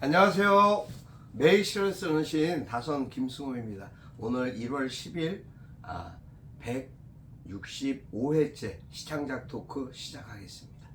안녕하세요. 매일 시를 쓰는 시인 다선 김승호입니다. 오늘 1월 10일 아, 165회째 시창작 토크 시작하겠습니다.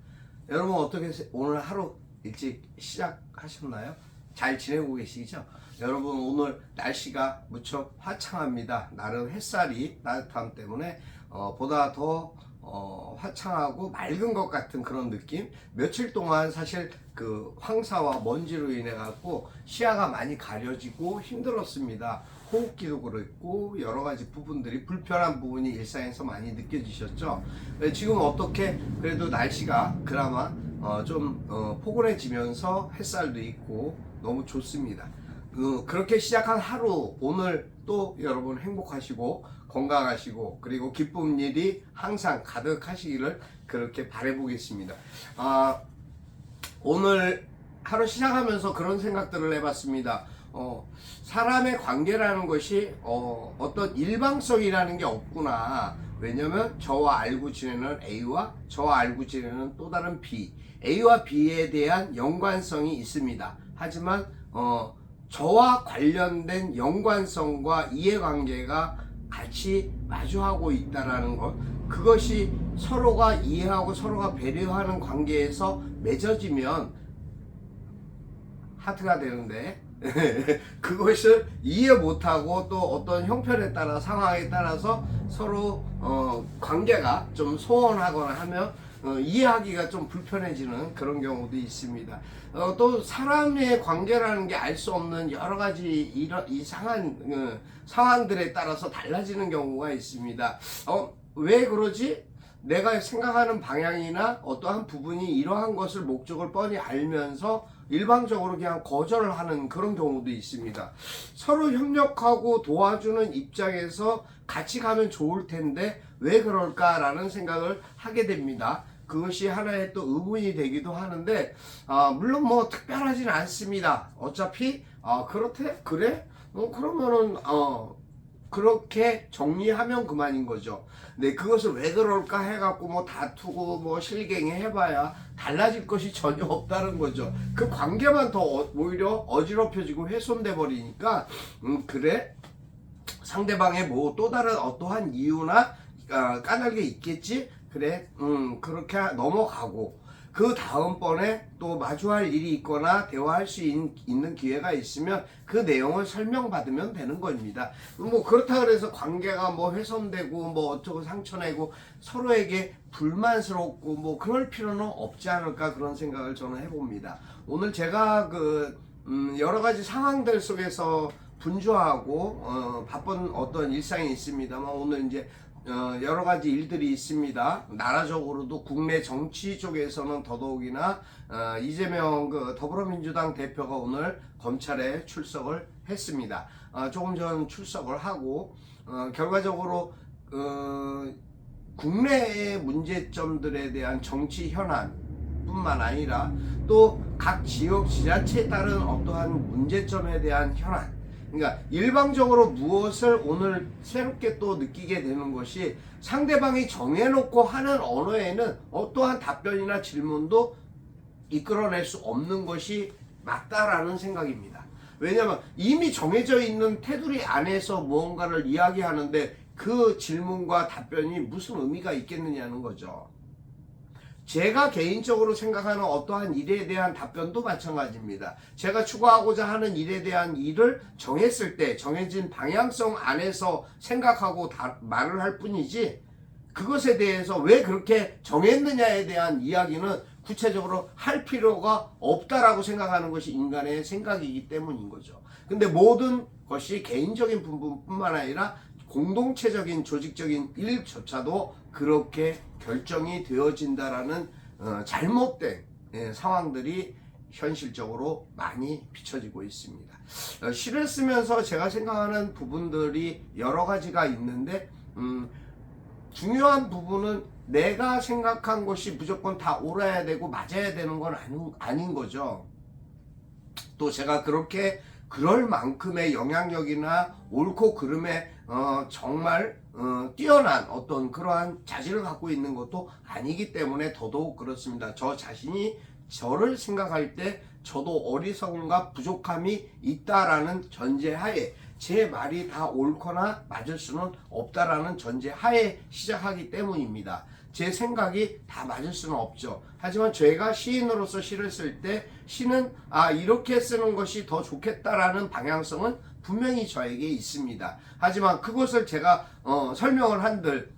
여러분 어떻게 세- 오늘 하루 일찍 시작하셨나요? 잘 지내고 계시죠? 여러분 오늘 날씨가 무척 화창합니다. 나름 햇살이 따뜻함 때문에 어, 보다 더 어, 화창하고 맑은 것 같은 그런 느낌. 며칠 동안 사실 그 황사와 먼지로 인해 갖고 시야가 많이 가려지고 힘들었습니다. 호흡기도 그랬고 여러 가지 부분들이 불편한 부분이 일상에서 많이 느껴지셨죠. 네, 지금 어떻게 그래도 날씨가 그나마 어, 좀 어, 포근해지면서 햇살도 있고 너무 좋습니다. 그, 그렇게 시작한 하루 오늘 또 여러분 행복하시고 건강하시고 그리고 기쁜 일이 항상 가득하시기를 그렇게 바라보겠습니다. 아, 오늘 하루 시작하면서 그런 생각들을 해봤습니다. 어, 사람의 관계라는 것이 어, 어떤 일방성이라는 게 없구나. 왜냐면 저와 알고 지내는 A와 저와 알고 지내는 또 다른 B, A와 B에 대한 연관성이 있습니다. 하지만 어, 저와 관련된 연관성과 이해관계가 같이 마주하고 있다라는 것 그것이 서로가 이해하고 서로가 배려하는 관계에서 맺어지면 하트가 되는데 그것을 이해 못하고 또 어떤 형편에 따라 상황에 따라서 서로 어, 관계가 좀 소원하거나 하면 어, 이해하기가 좀 불편해지는 그런 경우도 있습니다. 어, 또 사람의 관계라는 게 알 수 없는 여러 가지 이런 이상한 어, 상황들에 따라서 달라지는 경우가 있습니다. 어, 왜 그러지? 내가 생각하는 방향이나 어떠한 부분이 이러한 것을 목적을 뻔히 알면서 일방적으로 그냥 거절을 하는 그런 경우도 있습니다. 서로 협력하고 도와주는 입장에서 같이 가면 좋을 텐데 왜 그럴까라는 생각을 하게 됩니다. 그것이 하나의 또 의문이 되기도 하는데 아, 물론 뭐 특별하진 않습니다. 어차피 아, 그렇대 그래? 어, 그러면은 어, 그렇게 정리하면 그만인 거죠. 네, 그것을 왜 그럴까 해갖고 뭐 다투고 뭐 실갱이 해봐야 달라질 것이 전혀 없다는 거죠. 그 관계만 더 어- 오히려 어지럽혀지고 훼손돼 버리니까 음 그래 상대방의 뭐 또 다른 어떠한 이유나 아, 까닭이 있겠지. 그래, 음 그렇게 넘어가고 그 다음번에 또 마주할 일이 있거나 대화할 수 있, 는 기회가 있으면 그 내용을 설명받으면 되는 겁니다. 뭐 그렇다 그래서 관계가 뭐 훼손되고 뭐 어쩌고 상처내고 서로에게 불만스럽고 뭐 그럴 필요는 없지 않을까 그런 생각을 저는 해봅니다. 오늘 제가 그 음, 여러 가지 상황들 속에서 분주하고 어, 바쁜 어떤 일상이 있습니다만 오늘 이제 어, 여러 가지 일들이 있습니다. 나라적으로도 국내 정치 쪽에서는 더더욱이나 어, 이재명 그 더불어민주당 대표가 오늘 검찰에 출석을 했습니다. 어, 조금 전 출석을 하고 어, 결과적으로 어, 국내의 문제점들에 대한 정치 현안 뿐만 아니라 또 각 지역 지자체에 따른 어떠한 문제점에 대한 현안 그러니까 일방적으로 무엇을 오늘 새롭게 또 느끼게 되는 것이 상대방이 정해놓고 하는 언어에는 어떠한 답변이나 질문도 이끌어낼 수 없는 것이 맞다라는 생각입니다. 왜냐하면 이미 정해져 있는 테두리 안에서 무언가를 이야기하는데 그 질문과 답변이 무슨 의미가 있겠느냐는 거죠. 제가 개인적으로 생각하는 어떠한 일에 대한 답변도 마찬가지입니다. 제가 추구하고자 하는 일에 대한 일을 정했을 때 정해진 방향성 안에서 생각하고 다, 말을 할 뿐이지 그것에 대해서 왜 그렇게 정했느냐에 대한 이야기는 구체적으로 할 필요가 없다라고 생각하는 것이 인간의 생각이기 때문인 거죠. 근데 모든 것이 개인적인 부분뿐만 아니라 공동체적인 조직적인 일조차도 그렇게 결정이 되어진다라는 어, 잘못된 예, 상황들이 현실적으로 많이 비춰지고 있습니다. 어, 시를 쓰면서 제가 생각하는 부분들이 여러 가지가 있는데 음, 중요한 부분은 내가 생각한 것이 무조건 다 옳아야 되고 맞아야 되는 건 아닌, 아닌 거죠. 또 제가 그렇게 그럴 만큼의 영향력이나 옳고 그름에 어, 정말 어, 뛰어난 어떤 그러한 자질을 갖고 있는 것도 아니기 때문에 더더욱 그렇습니다. 저 자신이 저를 생각할 때 저도 어리석음과 부족함이 있다라는 전제하에 제 말이 다 옳거나 맞을 수는 없다라는 전제하에 시작하기 때문입니다. 제 생각이 다 맞을 수는 없죠. 하지만 제가 시인으로서 시를 쓸 때 시는 아 이렇게 쓰는 것이 더 좋겠다라는 방향성은 분명히 저에게 있습니다. 하지만 그것을 제가 어, 설명을 한들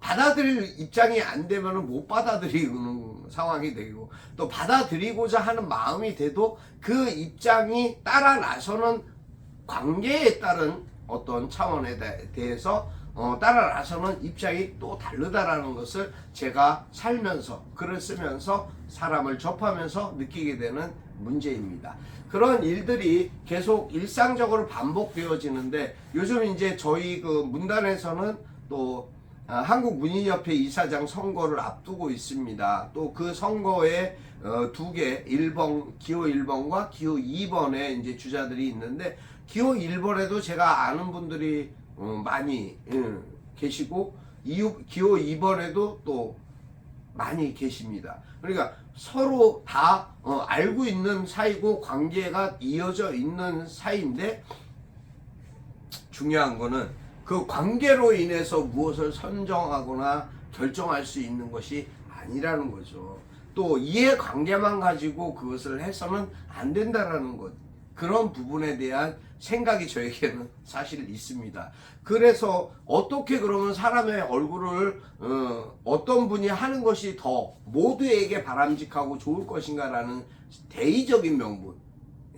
받아들일 입장이 안 되면 못 받아들이는 상황이 되고 또 받아들이고자 하는 마음이 돼도 그 입장이 따라 나서는 관계에 따른 어떤 차원에 대- 대해서 어, 따라 나서는 입장이 또 다르다라는 것을 제가 살면서 글을 쓰면서 사람을 접하면서 느끼게 되는 문제입니다. 그런 일들이 계속 일상적으로 반복되어지는데 요즘 이제 저희 그 문단에서는 또 아, 한국문인협회 이사장 선거를 앞두고 있습니다. 또 그 선거에 어, 두 개, 1번, 기호 1번과 기호 2번에 이제 주자들이 있는데 기호 1번에도 제가 아는 분들이 어, 많이 예, 계시고 기호 2번에도 또 많이 계십니다. 그러니까 서로 다 어, 알고 있는 사이고 관계가 이어져 있는 사이인데 중요한 거는 그 관계로 인해서 무엇을 선정하거나 결정할 수 있는 것이 아니라는 거죠. 또 이해 관계만 가지고 그것을 해서는 안 된다라는 것. 그런 부분에 대한 생각이 저에게는 사실 있습니다. 그래서 어떻게 그러면 사람의 얼굴을 어, 어떤 분이 하는 것이 더 모두에게 바람직하고 좋을 것인가라는 대의적인 명분.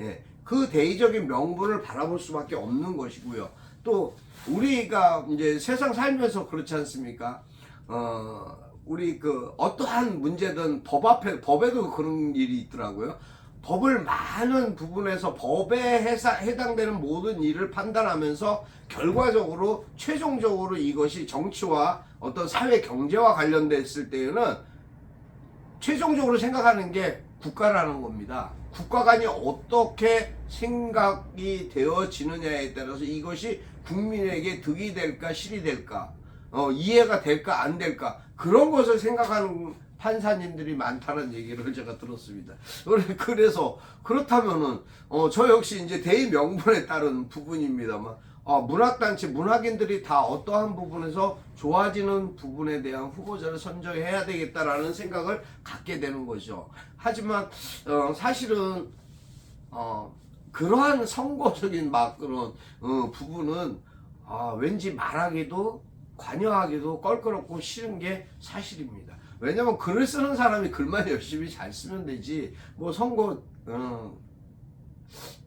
예, 그 대의적인 명분을 바라볼 수밖에 없는 것이고요. 또 우리가 이제 세상 살면서 그렇지 않습니까? 어, 우리 그 어떠한 문제든 법 앞에 법에도 그런 일이 있더라고요. 법을 많은 부분에서 법에 해당되는 모든 일을 판단하면서 결과적으로 최종적으로 이것이 정치와 어떤 사회 경제와 관련됐을 때에는 최종적으로 생각하는 게 국가라는 겁니다. 국가 간이 어떻게 생각이 되어지느냐에 따라서 이것이 국민에게 득이 될까 실이 될까 어, 이해가 될까 안 될까 그런 것을 생각하는 판사님들이 많다는 얘기를 제가 들었습니다. 그래- 그래서 그렇다면은 어, 저 역시 이제 대의 명분에 따른 부분입니다만 아, 문학단체 문학인들이 다 어떠한 부분에서 좋아지는 부분에 대한 후보자를 선정해야 되겠다라는 생각을 갖게 되는 거죠. 하지만 어, 사실은 어, 그러한 선거적인 막 그런 어, 부분은 아, 왠지 말하기도 관여하기도 껄끄럽고 싫은 게 사실입니다. 왜냐면 글을 쓰는 사람이 글만 열심히 잘 쓰면 되지 뭐 선거 어,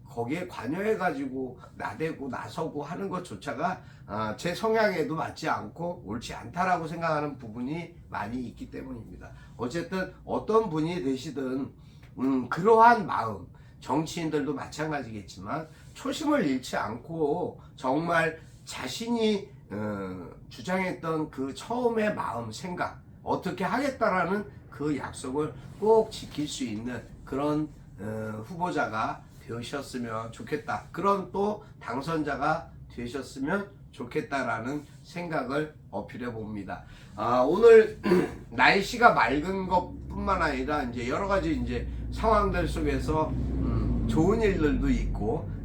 거기에 관여해 가지고 나대고 나서고 하는 것조차가 아, 제 성향에도 맞지 않고 옳지 않다라고 생각하는 부분이 많이 있기 때문입니다. 어쨌든 어떤 분이 되시든 음, 그러한 마음 정치인들도 마찬가지겠지만 초심을 잃지 않고 정말 자신이 어, 주장했던 그 처음의 마음 생각 어떻게 하겠다라는 그 약속을 꼭 지킬 수 있는 그런 어, 후보자가 되셨으면 좋겠다. 그런 또 당선자가 되셨으면 좋겠다라는 생각을 어필해 봅니다. 아, 오늘 날씨가 맑은 것 뿐만 아니라 이제 여러 가지 이제 상황들 속에서 음, 좋은 일들도 있고 어,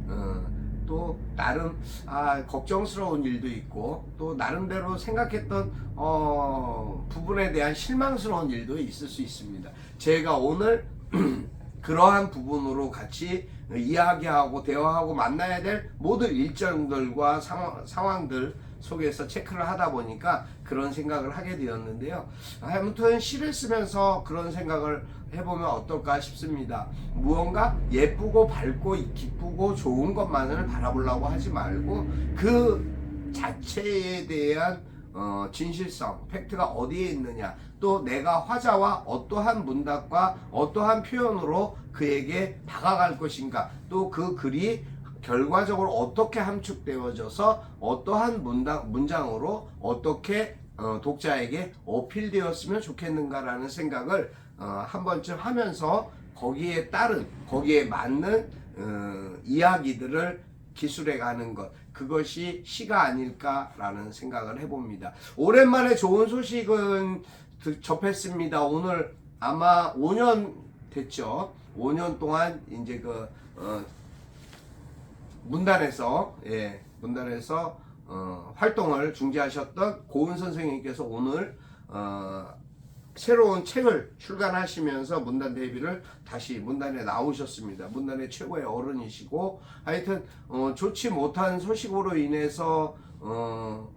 또 나름 아, 걱정스러운 일도 있고 또 나름대로 생각했던 어, 부분에 대한 실망스러운 일도 있을 수 있습니다. 제가 오늘 그러한 부분으로 같이 이야기하고 대화하고 만나야 될 모든 일정들과 상황, 상황들 속에서 체크를 하다 보니까 그런 생각을 하게 되었는데요. 아무튼 시를 쓰면서 그런 생각을 해보면 어떨까 싶습니다. 무언가 예쁘고 밝고 기쁘고 좋은 것만을 바라보려고 하지 말고 그 자체에 대한 어, 진실성, 팩트가 어디에 있느냐, 또 내가 화자와 어떠한 문답과 어떠한 표현으로 그에게 다가갈 것인가, 또 그 글이 결과적으로 어떻게 함축되어져서 어떠한 문당, 문장으로 어떻게 어, 독자에게 어필되었으면 좋겠는가라는 생각을 어, 한 번쯤 하면서 거기에 따른 거기에 맞는 어, 이야기들을 기술해 가는 것 그것이 시가 아닐까라는 생각을 해봅니다. 오랜만에 좋은 소식은 드- 접했습니다. 오늘 아마 5년 됐죠. 5년 동안 이제 그 어, 문단에서 예 문단에서 어, 활동을 중지하셨던 고은 선생님께서 오늘 어, 새로운 책을 출간하시면서 문단 데뷔를 다시 문단에 나오셨습니다. 문단의 최고의 어른이시고 하여튼 어, 좋지 못한 소식으로 인해서 어,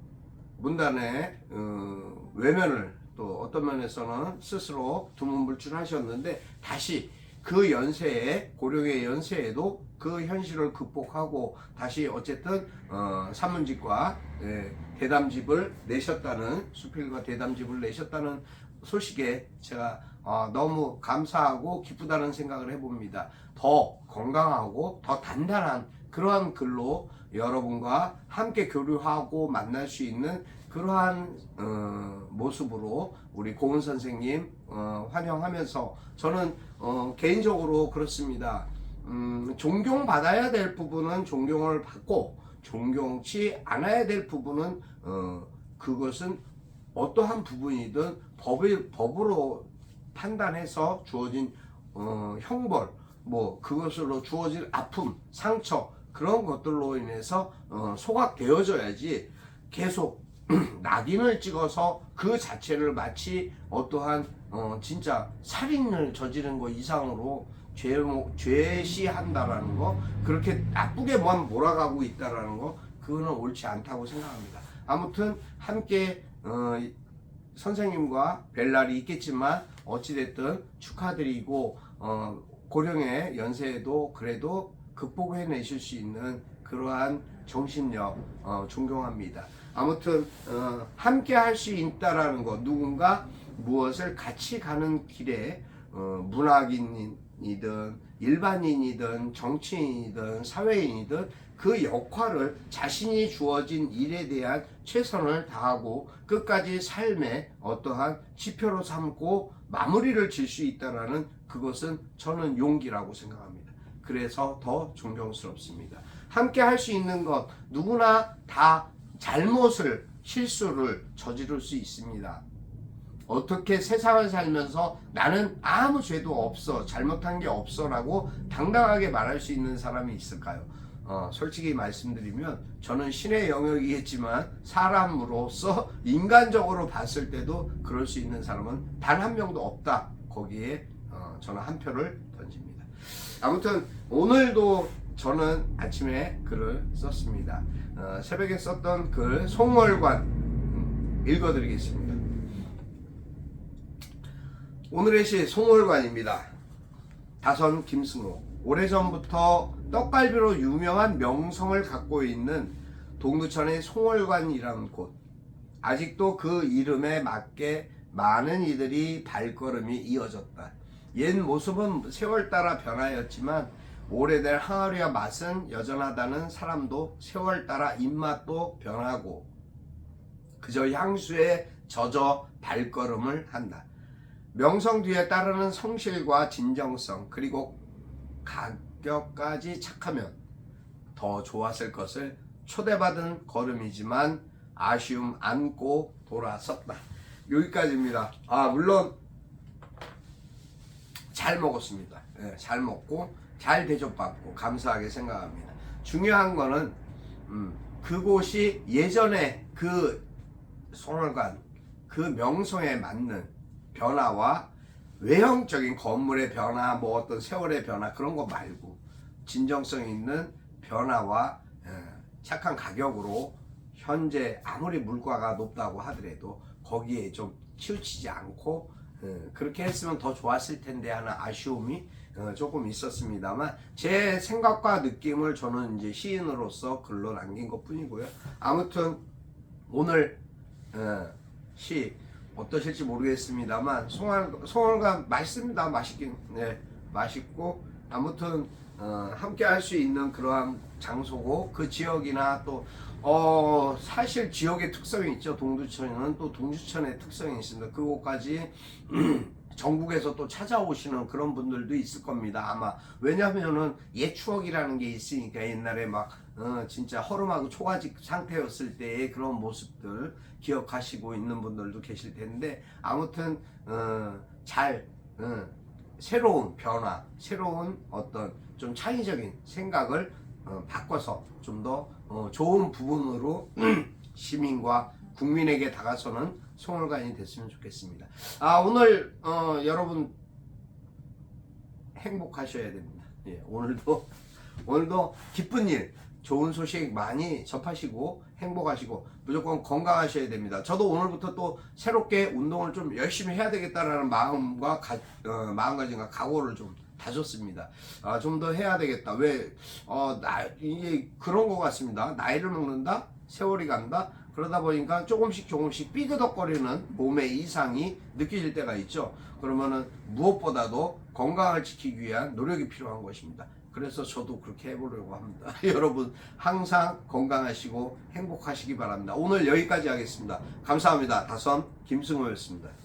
문단의 어, 외면을 또 어떤 면에서는 스스로 두문불출하셨는데 다시 그 연세에 고령의 연세에도 그 현실을 극복하고 다시 어쨌든 어, 산문집과 예, 대담집을 내셨다는 수필과 대담집을 내셨다는 소식에 제가 어, 너무 감사하고 기쁘다는 생각을 해봅니다. 더 건강하고 더 단단한 그러한 글로 여러분과 함께 교류하고 만날 수 있는 그러한 어, 모습으로 우리 고은 선생님 어, 환영하면서 저는 어, 개인적으로 그렇습니다. 음, 존경받아야 될 부분은 존경을 받고 존경치 않아야 될 부분은 어, 그것은 어떠한 부분이든 법이, 법으로 판단해서 주어진 어, 형벌 뭐 그것으로 주어질 아픔 상처 그런 것들로 인해서 어, 소각되어져야지 계속 낙인을 찍어서 그 자체를 마치 어떠한 어, 진짜 살인을 저지른 거 이상으로 죄, 죄시한다라는 거 그렇게 나쁘게만 몰아가고 있다라는 거 그거는 옳지 않다고 생각합니다. 아무튼 함께 어, 선생님과 뵐 날이 있겠지만 어찌됐든 축하드리고 어, 고령의 연세에도 그래도 극복해내실 수 있는 그러한 정신력 어, 존경합니다. 아무튼 어, 함께 할 수 있다라는 것 누군가 무엇을 같이 가는 길에 어, 문학인이든 일반인이든 정치인이든 사회인이든 그 역할을 자신이 주어진 일에 대한 최선을 다하고 끝까지 삶의 어떠한 지표로 삼고 마무리를 질 수 있다라는 그것은 저는 용기라고 생각합니다. 그래서 더 존경스럽습니다. 함께 할 수 있는 것 누구나 다 잘못을 실수를 저지를 수 있습니다. 어떻게 세상을 살면서 나는 아무 죄도 없어 잘못한 게 없어라고 당당하게 말할 수 있는 사람이 있을까요? 어, 솔직히 말씀드리면 저는 신의 영역이겠지만 사람으로서 인간적으로 봤을 때도 그럴 수 있는 사람은 단 한 명도 없다. 거기에 어, 저는 한 표를 던집니다. 아무튼 오늘도 저는 아침에 글을 썼습니다. 어, 새벽에 썼던 글 송월관 음, 읽어드리겠습니다. 오늘의 시 송월관입니다. 다선 김승호. 오래전부터 떡갈비로 유명한 명성을 갖고 있는 동두천의 송월관이라는 곳. 아직도 그 이름에 맞게 많은 이들이 발걸음이 이어졌다. 옛 모습은 세월 따라 변하였지만 오래된 항아리와 맛은 여전하다는 사람도 세월 따라 입맛도 변하고 그저 향수에 젖어 발걸음을 한다. 명성 뒤에 따르는 성실과 진정성 그리고 가격까지 착하면 더 좋았을 것을 초대받은 걸음이지만 아쉬움 안고 돌아섰다. 여기까지입니다. 아 물론 잘 먹었습니다. 예, 잘 먹고 잘 대접받고 감사하게 생각합니다. 중요한 거는 음, 그곳이 예전에 그 송월관 그 명성에 맞는 변화와 외형적인 건물의 변화, 뭐 어떤 세월의 변화 그런 거 말고 진정성 있는 변화와 예, 착한 가격으로 현재 아무리 물가가 높다고 하더라도 거기에 좀 치우치지 않고 예, 그렇게 했으면 더 좋았을 텐데 하는 아쉬움이 어, 조금 있었습니다만 제 생각과 느낌을 저는 이제 시인으로서 글로 남긴 것 뿐이고요. 아무튼 오늘 어, 시 어떠실지 모르겠습니다만 송월 송월관 맛있습니다. 맛있긴 네 맛있고 아무튼 어, 함께 할 수 있는 그러한 장소고 그 지역이나 또 어, 사실 지역의 특성이 있죠. 동두천은 또 동두천의 특성이 있습니다. 그곳까지 전국에서 또 찾아오시는 그런 분들도 있을 겁니다. 아마 왜냐하면은 옛 추억이라는 게 있으니까 옛날에 막 어, 진짜 허름하고 초가직 상태였을 때의 그런 모습들 기억하시고 있는 분들도 계실 텐데 아무튼 어, 잘 어, 새로운 변화, 새로운 어떤 좀 창의적인 생각을 어, 바꿔서 좀더 어, 좋은 부분으로 시민과 국민에게 다가서는 송월관이 됐으면 좋겠습니다. 아 오늘 어, 여러분 행복하셔야 됩니다. 예, 오늘도 오늘도 기쁜 일, 좋은 소식 많이 접하시고 행복하시고 무조건 건강하셔야 됩니다. 저도 오늘부터 또 새롭게 운동을 좀 열심히 해야 되겠다라는 마음과 가, 어, 마음가짐과 각오를 좀 다졌습니다. 아, 좀 더 해야 되겠다. 왜, 어, 나, 이게 그런 것 같습니다. 나이를 먹는다? 세월이 간다? 그러다 보니까 조금씩 조금씩 삐그덕거리는 몸의 이상이 느껴질 때가 있죠. 그러면은 무엇보다도 건강을 지키기 위한 노력이 필요한 것입니다. 그래서 저도 그렇게 해보려고 합니다. 여러분 항상 건강하시고 행복하시기 바랍니다. 오늘 여기까지 하겠습니다. 감사합니다. 다솜 김승호였습니다.